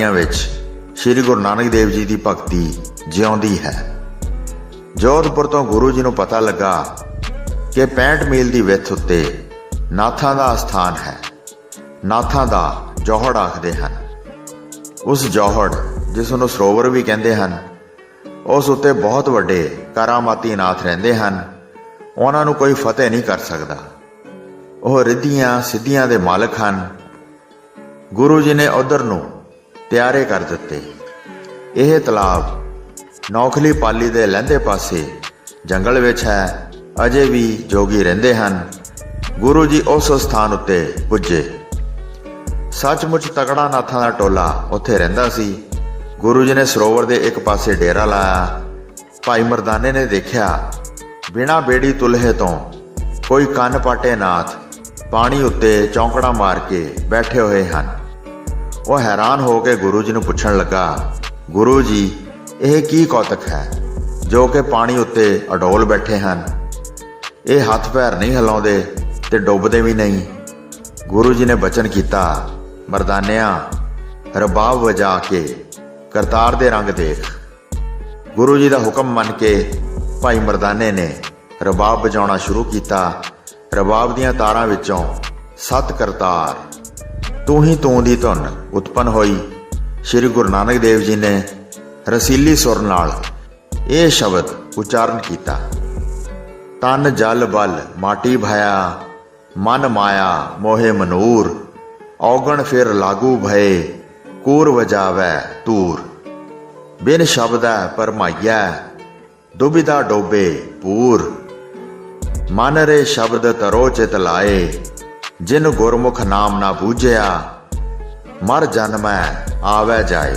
ਦੁਨੀਆਂ ਵਿੱਚ ਸ੍ਰੀ ਗੁਰੂ ਨਾਨਕ ਦੇਵ ਜੀ ਦੀ ਭਗਤੀ ਜਿਉਂਦੀ ਹੈ। ਜੋਧਪੁਰ ਤੋਂ ਗੁਰੂ ਜੀ ਨੂੰ ਪਤਾ ਲੱਗਾ ਕਿ 65 ਮੀਲ ਦੀ ਵਿੱਥ ਉੱਤੇ ਨਾਥਾਂ ਦਾ ਸਥਾਨ ਹੈ। ਨਾਥਾਂ ਦਾ ਜੋਹੜ ਆਖਦੇ ਹਨ। ਉਸ ਜੋਹੜ, ਜਿਸ ਨੂੰ ਸਰੋਵਰ ਵੀ ਕਹਿੰਦੇ ਹਨ, ਉਸ ਉੱਤੇ ਬਹੁਤ ਵੱਡੇ ਕਰਾਮਾਤੀ ਨਾਥ ਰਹਿੰਦੇ ਹਨ। ਉਹਨਾਂ ਨੂੰ ਕੋਈ ਫਤਿਹ ਨਹੀਂ ਕਰ ਸਕਦਾ। ਉਹ ਰਿੱਧੀਆਂ ਸਿੱਧੀਆਂ ਦੇ ਮਾਲਕ ਹਨ। ਗੁਰੂ ਜੀ ਨੇ ਉਧਰ ਨੂੰ ਤਿਆਰੇ ਕਰ ਦਿੱਤੇ। ਇਹ ਤਲਾਬ ਨੌਖਲੀ ਪਾਲੀ ਦੇ ਲਹਿੰਦੇ ਪਾਸੇ ਜੰਗਲ ਵਿੱਚ ਹੈ, ਅਜੇ ਵੀ ਜੋਗੀ ਰਹਿੰਦੇ ਹਨ। ਗੁਰੂ ਜੀ ਉਸ ਸਥਾਨ ਉੱਤੇ ਪੁੱਜੇ। ਸੱਚਮੁੱਚ ਤਕੜਾ ਨਾਥਾਂ ਦਾ ਟੋਲਾ ਉੱਥੇ ਰਹਿੰਦਾ ਸੀ। ਗੁਰੂ ਜੀ ਨੇ ਸਰੋਵਰ ਦੇ ਇੱਕ ਪਾਸੇ ਡੇਰਾ ਲਾਇਆ। ਭਾਈ ਮਰਦਾਨੇ ਨੇ ਦੇਖਿਆ, ਬਿਨਾ ਬੇੜੀ ਤੁਲਹੇ ਤੋਂ ਕੋਈ ਕੰਨ ਪਾਟੇ ਨਾਥ ਪਾਣੀ ਉੱਤੇ ਚੌਂਕੜਾ ਮਾਰ ਕੇ ਬੈਠੇ ਹੋਏ ਹਨ। ਉਹ ਹੈਰਾਨ ਹੋ ਕੇ ਗੁਰੂ ਜੀ ਨੂੰ ਪੁੱਛਣ ਲੱਗਾ, ਗੁਰੂ ਜੀ, ਇਹ ਕੀ ਕੌਤਕ ਹੈ ਜੋ ਕਿ ਪਾਣੀ ਉੱਤੇ ਅਡੋਲ ਬੈਠੇ ਹਨ? ਇਹ ਹੱਥ ਪੈਰ ਨਹੀਂ ਹਿਲਾਉਂਦੇ ਤੇ ਡੁੱਬਦੇ ਵੀ ਨਹੀਂ। ਗੁਰੂ ਜੀ ਨੇ ਬਚਨ ਕੀਤਾ, ਮਰਦਾਨਿਆਂ, ਰਬਾਬ ਵਜਾ ਕੇ ਕਰਤਾਰ ਦੇ ਰੰਗ ਦੇਖ। ਗੁਰੂ ਜੀ ਦਾ ਹੁਕਮ ਮੰਨ ਕੇ ਭਾਈ ਮਰਦਾਨੇ ਨੇ ਰਬਾਬ ਵਜਾਉਣਾ ਸ਼ੁਰੂ ਕੀਤਾ। ਰਬਾਬ ਦੀਆਂ ਤਾਰਾਂ ਵਿੱਚੋਂ ਸੱਤ ਕਰਤਾਰ ਤੂੰ ਹੀ ਤੂੰ ਦੀ ਧੁਨ ਉਤਪਨ ਹੋਈ। ਸ੍ਰੀ ਗੁਰੂ ਨਾਨਕ ਦੇਵ ਜੀ ਨੇ ਰਸੀਲੀ ਸੁਰ ਨਾਲ ਇਹ ਸ਼ਬਦ ਉਚਾਰਨ ਕੀਤਾ। ਤਨ, ਜਲ, ਬਲ, ਮਾਟੀ ਭਇਆ, ਮਨ ਮਾਇਆ, ਮੋਹਿ ਮਨੂਰ, ਔਗਣ ਫਿਰ ਲਾਗੂ ਭਏ, ਕੂਰ ਵਜਾਵੈ ਤੂਰ ਬਿਨ ਸ਼ਬਦੈ ਪਰਮਾਈਐ, ਦੁਬਿਧਾ ਡੋਬੇ ਪੂਰ। ਮਨ ਰੇ ਸ਼ਬਦ ਤਰੋ ਚਿਤ ਲਾਏ ਜਿਨ ਗੁਰਮੁਖ ਨਾਮ ਨਾ ਬੂਝਿਆ, ਮਰ ਜਨਮੈ ਆਵੈ ਜਾਏ।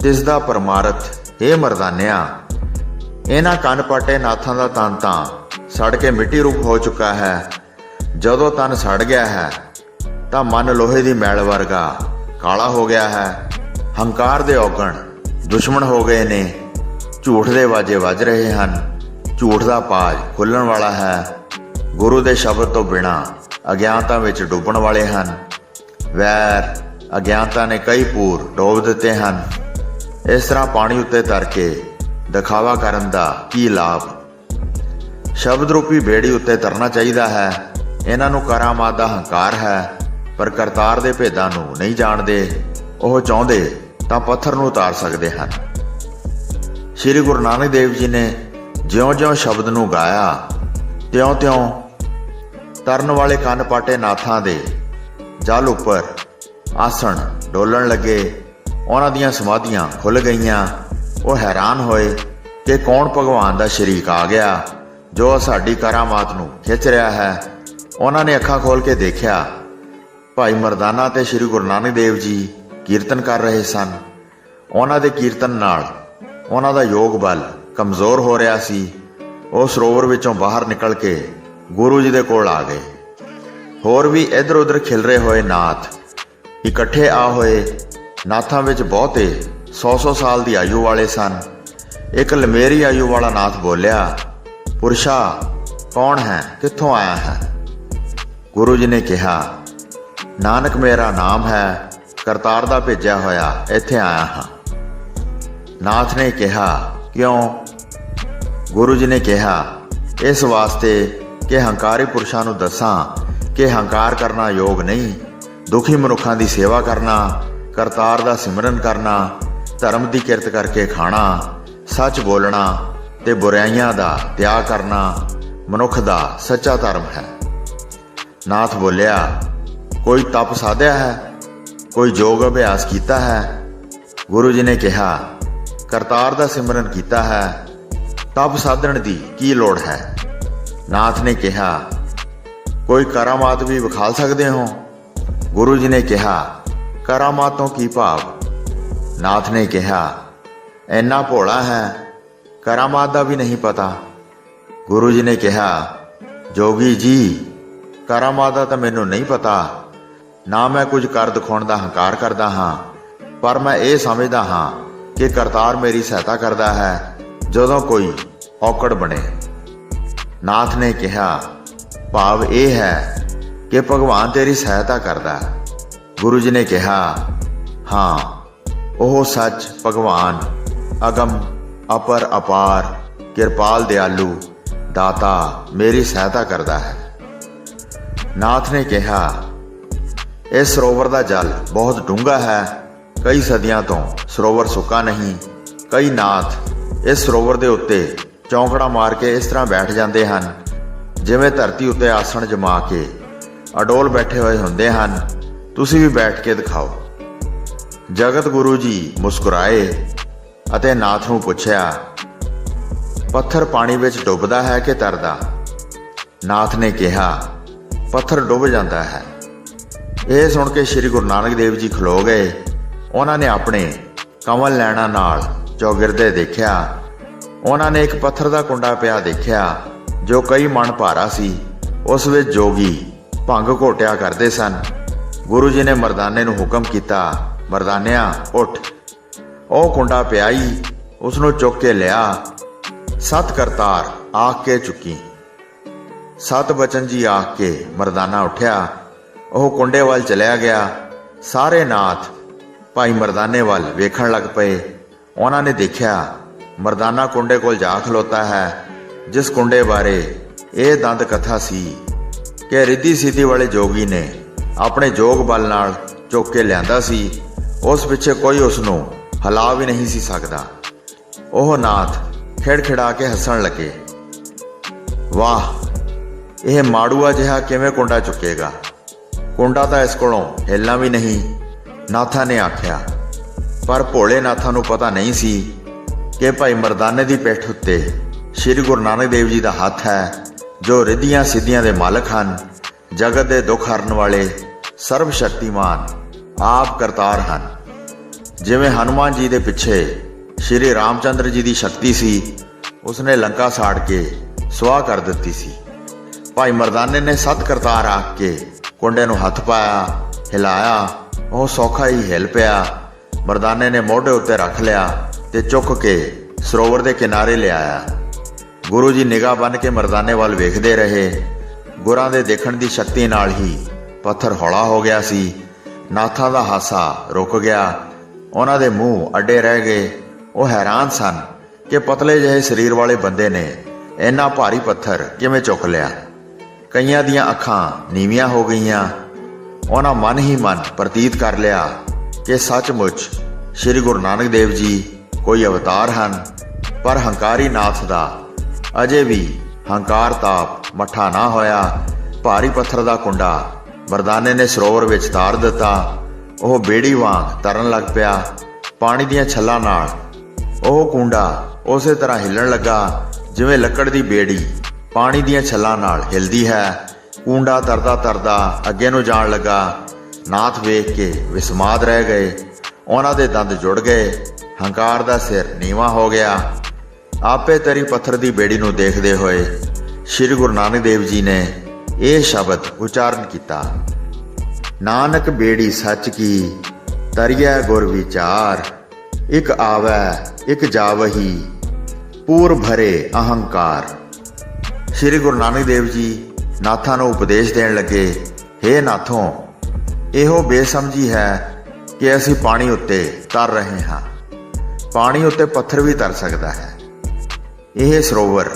ਤਿਸ ਦਾ ਪਰਮਾਰਥ ਇਹ ਮਰਦਾਨਿਆ, ਇਹਨਾਂ ਕੰਨ ਪਾਟੇ ਨਾਥਾਂ ਦਾ ਤਨ ਤਾਂ ਸੜ ਕੇ ਮਿੱਟੀ ਰੂਪ ਹੋ ਚੁੱਕਾ ਹੈ। ਜਦੋਂ ਤਨ ਸੜ ਗਿਆ ਹੈ, ਤਾਂ ਮਨ ਲੋਹੇ ਦੀ ਮੈਲ ਵਰਗਾ ਕਾਲਾ ਹੋ ਗਿਆ ਹੈ। ਹੰਕਾਰ ਦੇ ਔਗਣ ਦੁਸ਼ਮਣ ਹੋ ਗਏ ਨੇ, ਝੂਠ ਦੇ ਵਾਜੇ ਵੱਜ ਰਹੇ ਹਨ। ਝੂਠ ਦਾ ਪਾਜ ਖੁੱਲਣ ਵਾਲਾ ਹੈ। ਗੁਰੂ ਦੇ ਸ਼ਬਦ ਤੋਂ ਬਿਨਾ ਅਗਿਆਨਤਾ ਵਿੱਚ ਡੁੱਬਣ ਵਾਲੇ ਹਨ। ਵੈਰ ਅਗਿਆਨਤਾ ਨੇ ਕਈ ਪੂਰ ਡੋਬ ਦਿੱਤੇ ਹਨ। ਇਸ ਤਰ੍ਹਾਂ ਪਾਣੀ ਉੱਤੇ ਤਰ ਕੇ ਦਿਖਾਵਾ ਕਰਨ ਦਾ ਕੀ ਲਾਭ? ਸ਼ਬਦ ਰੂਪੀ ਬੇੜੀ ਉੱਤੇ ਤਰਨਾ ਚਾਹੀਦਾ ਹੈ। ਇਹਨਾਂ ਨੂੰ ਕਰਾਮਾਤ ਦਾ ਹੰਕਾਰ ਹੈ, ਪਰ ਕਰਤਾਰ ਦੇ ਭੇਦਾਂ ਨੂੰ ਨਹੀਂ ਜਾਣਦੇ। ਉਹ ਚਾਹੁੰਦੇ ਤਾਂ ਪੱਥਰ ਨੂੰ ਉਤਾਰ ਸਕਦੇ ਹਨ। ਸ੍ਰੀ ਗੁਰੂ ਨਾਨਕ ਦੇਵ ਜੀ ਨੇ ਜਿਉਂ-ਜਿਉਂ ਸ਼ਬਦ ਨੂੰ ਗਾਇਆ, ਤਿਉਂ-ਤਿਉਂ ਤਰਨ ਵਾਲੇ ਕੰਨ ਪਾਟੇ ਨਾਥਾਂ ਦੇ ਜਲ ਉੱਪਰ ਆਸਣ ਡੋਲਣ ਲੱਗੇ। ਉਹਨਾਂ ਦੀਆਂ ਸਮਾਧੀਆਂ ਖੁੱਲ ਗਈਆਂ। ਉਹ ਹੈਰਾਨ ਹੋਏ ਕਿ ਕੌਣ ਭਗਵਾਨ ਦਾ ਸ਼ਰੀਕ ਆ ਗਿਆ ਜੋ ਸਾਡੀ ਕਰਾਮਾਤ ਨੂੰ ਖਿੱਚ ਰਿਹਾ ਹੈ। ਉਹਨਾਂ ਨੇ ਅੱਖਾਂ ਖੋਲ ਕੇ ਦੇਖਿਆ, ਭਾਈ ਮਰਦਾਨਾ ਤੇ ਸ੍ਰੀ ਗੁਰੂ ਨਾਨਕ ਦੇਵ ਜੀ ਕੀਰਤਨ ਕਰ ਰਹੇ ਸਨ। ਉਹਨਾਂ ਦੇ ਕੀਰਤਨ ਨਾਲ ਉਹਨਾਂ ਦਾ ਯੋਗ ਬਲ ਕਮਜ਼ੋਰ ਹੋ ਰਿਹਾ ਸੀ। ਉਹ ਸਰੋਵਰ ਵਿੱਚੋਂ ਬਾਹਰ ਨਿਕਲ ਕੇ ਗੁਰੂ ਜੀ ਦੇ ਕੋਲ ਆ ਗਏ। ਹੋਰ ਵੀ ਇੱਧਰ ਉੱਧਰ ਖਿਲਰੇ ਹੋਏ ਨਾਥ, ਇਕੱਠੇ ਆ ਹੋਏ ਨਾਥਾਂ ਵਿੱਚ ਬਹੁਤੇ 100-100 ਸਾਲ ਦੀ ਆਯੂ ਵਾਲੇ ਸਨ। ਇੱਕ ਲੰਮੇਰੀ ਆਯੂ ਵਾਲਾ ਨਾਥ ਬੋਲਿਆ, ਪੁਰਸ਼ਾ, ਕੌਣ ਹੈ? ਕਿੱਥੋਂ ਆਇਆ ਹੈ? ਗੁਰੂ ਜੀ ਨੇ ਕਿਹਾ, ਨਾਨਕ ਮੇਰਾ ਨਾਮ ਹੈ, ਕਰਤਾਰ ਦਾ ਭੇਜਿਆ ਹੋਇਆ, ਇੱਥੇ ਆਇਆ ਹਾਂ। ਨਾਥ ਨੇ ਕਿਹਾ, ਕਿਉਂ? ਗੁਰੂ ਜੀ ਨੇ ਕਿਹਾ, ਇਸ ਵਾਸਤੇ ਕਿ ਹੰਕਾਰੀ ਪੁਰਸ਼ਾਂ ਨੂੰ ਦੱਸਾਂ ਕਿ ਹੰਕਾਰ ਕਰਨਾ ਯੋਗ ਨਹੀਂ, ਦੁਖੀ ਮਨੁੱਖਾਂ ਦੀ ਸੇਵਾ ਕਰਨਾ, ਕਰਤਾਰ ਦਾ ਸਿਮਰਨ ਕਰਨਾ, ਧਰਮ ਦੀ ਕਿਰਤ ਕਰਕੇ ਖਾਣਾ, ਸੱਚ ਬੋਲਣਾ ਤੇ ਬੁਰਾਈਆਂ ਦਾ ਤਿਆਗ ਕਰਨਾ ਮਨੁੱਖ ਦਾ ਸੱਚਾ ਧਰਮ ਹੈ। ਨਾਥ ਬੋਲਿਆ, ਕੋਈ ਤਪ ਸਾਧਿਆ ਹੈ? ਕੋਈ ਯੋਗ ਅਭਿਆਸ ਕੀਤਾ ਹੈ? ਗੁਰੂ ਜੀ ਨੇ ਕਿਹਾ, ਕਰਤਾਰ ਦਾ ਸਿਮਰਨ ਕੀਤਾ ਹੈ, ਤਪ ਸਾਧਣ ਦੀ ਕੀ ਲੋੜ ਹੈ? ਨਾਥ ਨੇ ਕਿਹਾ, ਕੋਈ ਕਰਾਮਾਤ ਵੀ ਵਿਖਾਲ ਸਕਦੇ ਹੋ? ਗੁਰੂ ਜੀ ਨੇ ਕਿਹਾ, ਕਰਾਮਾਤ ਤੋਂ ਕੀ ਭਾਵ? ਨਾਥ ਨੇ ਕਿਹਾ ਐਨਾ ਭੋਲਾ ਹੈ, ਕਰਾਮਾਤ ਦਾ ਵੀ ਨਹੀਂ ਪਤਾ। ਗੁਰੂ ਜੀ ਨੇ ਕਿਹਾ, ਜੋਗੀ ਜੀ, ਕਰਾਮਾਤ ਦਾ ਤਾਂ ਮੈਨੂੰ ਨਹੀਂ ਪਤਾ। ਨਾ ਮੈਂ ਕੁਝ ਕਰ ਦਿਖਾਉਣ ਦਾ ਹੰਕਾਰ ਕਰਦਾ ਹਾਂ, ਪਰ ਮੈਂ ਇਹ ਸਮਝਦਾ ਹਾਂ ਕਿ ਕਰਤਾਰ ਮੇਰੀ ਸਹਾਇਤਾ ਕਰਦਾ ਹੈ, ਜਦੋਂ ਕੋਈ ਔਕੜ ਬਣੇ। ਨਾਥ ਨੇ ਕਿਹਾ, ਭਾਵ ਇਹ ਹੈ ਕਿ ਭਗਵਾਨ ਤੇਰੀ ਸਹਾਇਤਾ ਕਰਦਾ ਹੈ। ਗੁਰੂ ਜੀ ਨੇ ਕਿਹਾ, ਹਾਂ, ਉਹ ਸੱਚ ਭਗਵਾਨ, ਅਗਮ, ਅਪਰ, ਅਪਾਰ, ਕਿਰਪਾਲ, ਦਿਆਲੂ, ਦਾਤਾ ਮੇਰੀ ਸਹਾਇਤਾ ਕਰਦਾ ਹੈ। ਨਾਥ ਨੇ ਕਿਹਾ ਇਸ ਸਰੋਵਰ ਦਾ ਜਲ ਬਹੁਤ ਡੂੰਘਾ ਹੈ। ਕਈ ਸਦੀਆਂ ਤੋਂ ਸਰੋਵਰ ਸੁੱਕਾ ਨਹੀਂ, ਕਈ ਨਾਥ ਇਸ ਸਰੋਵਰ ਦੇ ਉੱਤੇ ਚੌਂਕੜਾ ਮਾਰ ਕੇ ਇਸ ਤਰ੍ਹਾਂ ਬੈਠ ਜਾਂਦੇ ਹਨ, ਜਿਵੇਂ ਧਰਤੀ ਉੱਤੇ ਆਸਣ ਜਮਾ ਕੇ। ਅਡੋਲ ਬੈਠੇ ਹੋਏ ਹੁੰਦੇ ਹਨ, ਤੁਸੀਂ ਵੀ ਬੈਠ ਕੇ ਦਿਖਾਓ। ਜਗਤ ਗੁਰੂ ਜੀ ਮੁਸਕਰਾਏ ਅਤੇ ਨਾਥ ਨੂੰ ਪੁੱਛਿਆ, ਪੱਥਰ ਪਾਣੀ ਵਿੱਚ ਡੁੱਬਦਾ ਹੈ ਕਿ ਤਰਦਾ? ਨਾਥ ਨੇ ਕਿਹਾ, ਪੱਥਰ ਡੁੱਬ ਜਾਂਦਾ ਹੈ। ਇਹ ਸੁਣ ਕੇ ਸ੍ਰੀ ਗੁਰੂ ਨਾਨਕ ਦੇਵ ਜੀ ਖਲੋ ਗਏ। ਉਹਨਾਂ ਨੇ ਆਪਣੇ ਕਮਲ ਲੈਣਾ ਨਾਲ ਚੌਗਿਰਦੇ ਦੇਖਿਆ। ਉਹਨਾਂ ਨੇ ਇੱਕ ਪੱਥਰ ਦਾ ਕੁੰਡਾ ਪਿਆ ਦੇਖਿਆ, ਜੋ ਕਈ ਮਣ ਭਾਰਾ ਸੀ। ਉਸ ਵਿੱਚ ਜੋਗੀ ਭੰਗ ਘੋਟਿਆ ਕਰਦੇ ਸਨ। ਗੁਰੂ ਜੀ ਨੇ ਮਰਦਾਨੇ ਨੂੰ ਹੁਕਮ ਕੀਤਾ, ਮਰਦਾਨਿਆ, ਉੱਠ। ਉਹ ਕੁੰਡਾ ਪਿਆਈ ਉਸ ਨੂੰ ਚੁੱਕ ਕੇ ਲਿਆ। ਸਤ ਕਰਤਾਰ ਆਖ ਕੇ ਚੁੱਕੀ। ਸਤ ਬਚਨ ਜੀ ਆਖ ਕੇ ਮਰਦਾਨਾ ਉੱਠਿਆ। ਉਹ ਕੁੰਡੇ ਵੱਲ ਚਲਿਆ ਗਿਆ। ਸਾਰੇ ਨਾਥ ਭਾਈ ਮਰਦਾਨੇ ਵੱਲ ਵੇਖਣ ਲੱਗ ਪਏ। ਉਹਨਾਂ ਨੇ ਦੇਖਿਆ ਮਰਦਾਨਾ ਕੁੰਡੇ ਕੋਲ ਜਾ ਖਲੋਤਾ ਹੈ, ਜਿਸ ਕੁੰਡੇ ਬਾਰੇ ਇਹ ਦੰਦ ਕਥਾ ਸੀ ਕਿ ਰਿੱਧੀ ਸਿੱਧੀ ਵਾਲੇ ਜੋਗੀ ਨੇ ਆਪਣੇ ਜੋਗ ਬਲ ਨਾਲ ਚੁੱਕ ਕੇ ਲਿਆਂਦਾ ਸੀ। ਉਸ ਪਿੱਛੇ ਕੋਈ ਉਸ ਨੂੰ ਹਲਾ ਵੀ ਨਹੀਂ ਸੀ ਸਕਦਾ। ਉਹ ਨਾਥ ਖਿੜਖਿੜਾ ਕੇ ਹੱਸਣ ਲੱਗੇ। ਵਾਹ, ਇਹ ਮਾੜੂਆ ਜਿਹਾ ਕਿਵੇਂ ਕੁੰਡਾ ਚੁੱਕੇਗਾ? ਕੁੰਡਾ ਤਾਂ ਇਸ ਕੋਲੋਂ ਹਿੱਲਣਾ ਵੀ ਨਹੀਂ, ਨਾਥਾ ਨੇ ਆਖਿਆ। ਪਰ ਭੋਲੇ ਨਾਥਾ ਨੂੰ ਪਤਾ ਨਹੀਂ ਸੀ ਕਿ ਭਾਈ ਮਰਦਾਨੇ ਦੀ ਪਿੱਠ ਉੱਤੇ ਸ੍ਰੀ ਗੁਰੂ ਨਾਨਕ ਦੇਵ ਜੀ ਦਾ ਹੱਥ ਹੈ, ਜੋ ਰਿਧੀਆਂ ਸਿੱਧੀਆਂ ਦੇ ਮਾਲਕ ਹਨ, ਜਗਤ ਦੇ ਦੁੱਖ ਹਰਨ ਵਾਲੇ ਸਰਵ ਸ਼ਕਤੀਮਾਨ, ਆਪ ਕਰਤਾਰ ਹਨ। ਜਿਵੇਂ ਹਨੂਮਾਨ ਜੀ ਦੇ ਪਿੱਛੇ ਸ਼੍ਰੀ ਰਾਮਚੰਦਰ ਜੀ ਦੀ ਸ਼ਕਤੀ ਸੀ, ਉਸਨੇ ਲੰਕਾ ਸਾੜ ਕੇ ਸੁਆਹ ਕਰ ਦਿੱਤੀ ਸੀ। ਭਾਈ ਮਰਦਾਨੇ ਨੇ ਸਤ ਕਰਤਾਰ ਆਖ ਕੇ ਕੁੰਡੇ ਨੂੰ ਹੱਥ ਪਾਇਆ, ਹਿਲਾਇਆ, ਉਹ ਸੌਖਾ ਹੀ ਹਿਲ ਪਿਆ। ਮਰਦਾਨੇ ਨੇ ਮੋਢੇ ਉੱਤੇ ਰੱਖ ਲਿਆ। ਤੇ ਚੁੱਕ ਕੇ ਸਰੋਵਰ ਦੇ ਕਿਨਾਰੇ ਲਿਆਇਆ। ਗੁਰੂ ਜੀ ਨਿਗਾਹ ਬੰਨ ਕੇ ਮਰਦਾਨੇ ਵੱਲ ਵੇਖਦੇ ਰਹੇ। ਗੁਰਾਂ ਦੇ ਦੇਖਣ ਦੀ ਸ਼ਕਤੀ ਨਾਲ ਹੀ ਪੱਥਰ ਹੌਲਾ ਹੋ ਗਿਆ ਸੀ। ਨਾਥਾਂ ਦਾ ਹਾਸਾ ਰੁਕ ਗਿਆ। ਉਹਨਾਂ ਦੇ ਮੂੰਹ ਅੱਡੇ ਰਹਿ ਗਏ। ਉਹ ਹੈਰਾਨ ਸਨ ਕਿ ਪਤਲੇ ਜਿਹੇ ਸਰੀਰ ਵਾਲੇ ਬੰਦੇ ਨੇ ਇੰਨਾ ਭਾਰੀ ਪੱਥਰ ਕਿਵੇਂ ਚੁੱਕ ਲਿਆ। ਕਈਆਂ ਦੀਆਂ ਅੱਖਾਂ ਨੀਵੀਆਂ ਹੋ ਗਈਆਂ। ਉਹਨਾਂ ਮਨ ਹੀ ਮਨ ਪ੍ਰਤੀਤ ਕਰ ਲਿਆ ਕਿ ਸੱਚਮੁੱਚ ਸ੍ਰੀ ਗੁਰੂ ਨਾਨਕ ਦੇਵ ਜੀ ਕੋਈ ਅਵਤਾਰ ਹਨ, ਪਰ ਹੰਕਾਰੀ ਨਾਥ ਦਾ ਅਜੇ ਵੀ ਹੰਕਾਰ ਤਾਪ ਮੱਠਾ ਨਾ ਹੋਇਆ। ਭਾਰੀ ਪੱਥਰ ਦਾ ਕੁੰਡਾ ਮਰਦਾਨੇ ਨੇ ਸਰੋਵਰ ਵਿੱਚ ਤਾਰ ਦਿੱਤਾ। ਉਹ ਬੇੜੀ ਵਾਂਗ ਤਰਨ ਲੱਗ ਪਿਆ। ਪਾਣੀ ਦੀਆਂ ਛੱਲਾਂ ਨਾਲ ਉਹ ਕੁੰਡਾ ਉਸੇ ਤਰ੍ਹਾਂ ਹਿੱਲਣ ਲੱਗਾ, ਜਿਵੇਂ ਲੱਕੜ ਦੀ ਬੇੜੀ ਪਾਣੀ ਦੀਆਂ ਛੱਲਾਂ ਨਾਲ ਹਿਲਦੀ ਹੈ। ਕੁੰਡਾ ਤਰਦਾ ਤਰਦਾ ਅੱਗੇ ਨੂੰ ਜਾਣ ਲੱਗਾ। ਨਾਥ ਵੇਖ ਕੇ ਵਿਸਮਾਦ ਰਹਿ ਗਏ। ਉਹਨਾਂ ਦੇ ਦੰਦ ਜੁੜ ਗਏ। ਹੰਕਾਰ ਦਾ ਸਿਰ ਨੀਵਾ ਹੋ ਗਿਆ। ਆਪੇ ਤਰੀ ਪੱਥਰ ਦੀ ਬੇੜੀ ਨੂੰ ਦੇਖਦੇ ਹੋਏ ਸ੍ਰੀ ਗੁਰੂ ਨਾਨਕ ਦੇਵ ਜੀ ਨੇ ਇਹ ਸ਼ਬਦ ਉਚਾਰਨ ਕੀਤਾ। ਨਾਨਕ ਬੇੜੀ ਸੱਚ ਕੀ, ਤਰੀਐ ਗੁਰ ਵਿਚਾਰ, ਇਕ ਆਵੈ, ਇਕ ਜਾਵਹੀ, ਪੂਰ ਭਰੇ ਅਹੰਕਾਰ। ਸ੍ਰੀ ਗੁਰੂ ਨਾਨਕ ਦੇਵ ਜੀ ਨਾਥਾਂ ਨੂੰ ਉਪਦੇਸ਼ ਦੇਣ ਲੱਗੇ हे ਨਾਥੋਂ, ਇਹੋ ਬੇਸਮਝੀ ਹੈ ਕਿ ਅਸੀਂ ਪਾਣੀ ਉੱਤੇ ਤਰ ਰਹੇ ਹਾਂ। ਪਾਣੀ ਉੱਤੇ ਪੱਥਰ ਵੀ ਤਰ ਸਕਦਾ ਹੈ। ਇਹ ਸਰੋਵਰ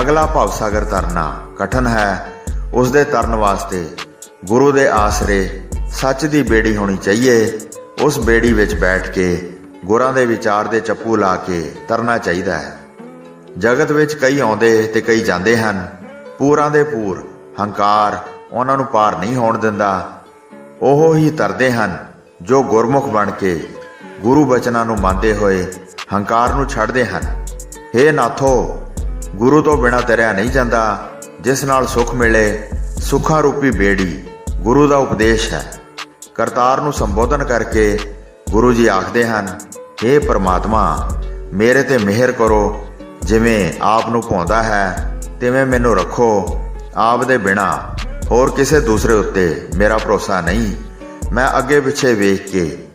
ਅਗਲਾ ਭਵਸਾਗਰ ਤਰਨਾ ਕਠਨ ਹੈ। ਉਸ ਦੇ ਤਰਨ ਵਾਸਤੇ ਗੁਰੂ ਦੇ ਆਸਰੇ ਸੱਚ ਦੀ ਬੇੜੀ ਹੋਣੀ ਚਾਹੀਏ। ਉਸ ਬੇੜੀ ਵਿੱਚ ਬੈਠ ਕੇ ਗੁਰਾਂ ਦੇ ਵਿਚਾਰ ਦੇ ਚੱਪੂ ਲਾ ਕੇ ਤਰਨਾ ਚਾਹੀਦਾ ਹੈ। ਜਗਤ ਵਿੱਚ ਕਈ ਆਉਂਦੇ ਤੇ ਕਈ ਜਾਂਦੇ ਹਨ। ਪੂਰਾਂ ਦੇ ਪੂਰ, ਹੰਕਾਰ ਉਹਨਾਂ ਨੂੰ ਪਾਰ ਨਹੀਂ ਹੋਣ ਦਿੰਦਾ। ਉਹ ਹੀ ਤਰਦੇ ਹਨ ਜੋ ਗੁਰਮੁਖ ਬਣ ਕੇ ਗੁਰੂ ਬਚਨਾਂ ਨੂੰ ਮੰਨਦੇ ਹੋਏ ਹੰਕਾਰ ਨੂੰ ਛੱਡਦੇ ਹਨ। हे ਨਾਥੋ, ਗੁਰੂ ਤੋਂ ਬਿਨਾ ਤਰਿਆ ਨਹੀਂ ਜਾਂਦਾ, ਜਿਸ ਨਾਲ ਸੁਖ ਮਿਲੇ, ਸੁਖਾ ਰੂਪੀ ਬੇੜੀ, ਗੁਰੂ ਦਾ ਉਪਦੇਸ਼ ਹੈ। ਕਰਤਾਰ ਨੂੰ ਸੰਬੋਧਨ ਕਰਕੇ ਗੁਰੂ ਜੀ ਆਖਦੇ ਹਨ हे ਪ੍ਰਮਾਤਮਾ, ਮੇਰੇ ਤੇ ਮਿਹਰ ਕਰੋ, ਜਿਵੇਂ ਆਪ ਨੂੰ ਭਾਉਂਦਾ ਹੈ, ਤਿਵੇਂ ਮੈਨੂੰ ਰੱਖੋ, ਆਪ ਦੇ ਬਿਨਾ ਹੋਰ ਕਿਸੇ ਦੂਸਰੇ ਉੱਤੇ ਮੇਰਾ ਭਰੋਸਾ ਨਹੀਂ। ਮੈਂ ਅੱਗੇ ਪਿੱਛੇ ਵੇਖ ਕੇ